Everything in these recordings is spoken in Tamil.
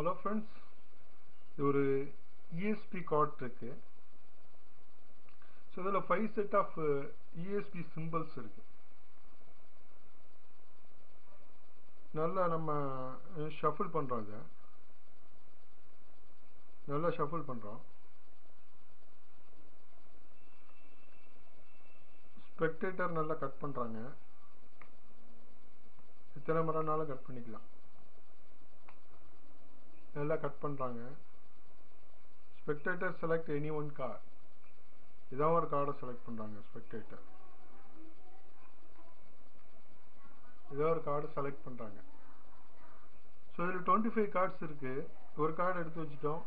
ஹலோ ஃப்ரெண்ட்ஸ் இது ஒரு இஎஸ்பி கார்ட் இருக்கு. ஸோ இதில் five set of ESP symbols இருக்கு. நல்லா நம்ம uh, ஷஃபிள் பண்ணுறோம் இதை. நல்லா ஷஃபிள் பண்ணுறோம் ஸ்பெக்டேட்டர் நல்லா கட் பண்ணுறாங்க எத்தனை முறைனாலும் கட் பண்ணிக்கலாம். நல்லா கட் பண்ணுறாங்க spectator select any one card இதான் ஒரு கார்டை செலக்ட் பண்ணுறாங்க ஸ்பெக்டேட்டர் இதோ ஒரு கார்டு செலக்ட் பண்ணுறாங்க ஸோ இதில் டுவெண்ட்டி ஃபைவ் கார்ட்ஸ் இருக்குது ஒரு கார்டு எடுத்து வச்சுட்டோம்.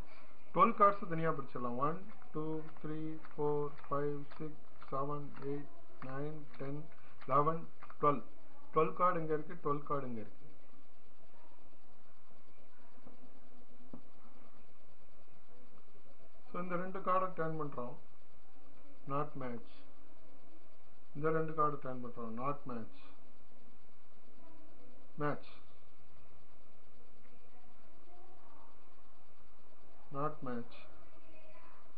டுவெல் கார்ட்ஸை தனியாக பிரிச்சிடலாம். One two three four five six seven eight nine ten eleven twelve twelve card இங்கே இருக்குது டுவெல் கார்டு இங்கே இருக்குது ஸோ இந்த ரெண்டு கார்டை டேர்ன் பண்ணுறோம் நாட் மேட்ச் இந்த ரெண்டு கார்டு டேர்ன் பண்ணுறோம் not match match not match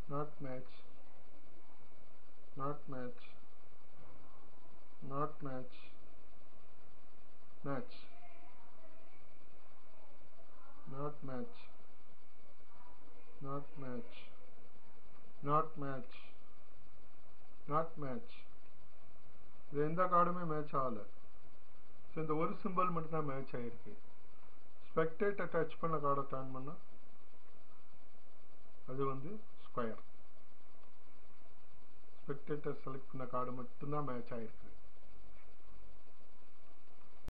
not match not match not match match not match not match Not match not match இது எந்த கார்டுமே மேட்ச் ஆகலை. ஸோ இந்த ஒரு சிம்பிள் மட்டும்தான் மேட்ச் ஆகிருக்கு ஸ்பெக்டேட்டை டச் பண்ண கார்டை டர்ன் பண்ணால் அது வந்து ஸ்கொயர் ஸ்பெக்டேட்டர் செலக்ட் பண்ண கார்டு மட்டும்தான் மேட்ச் ஆகிருக்கு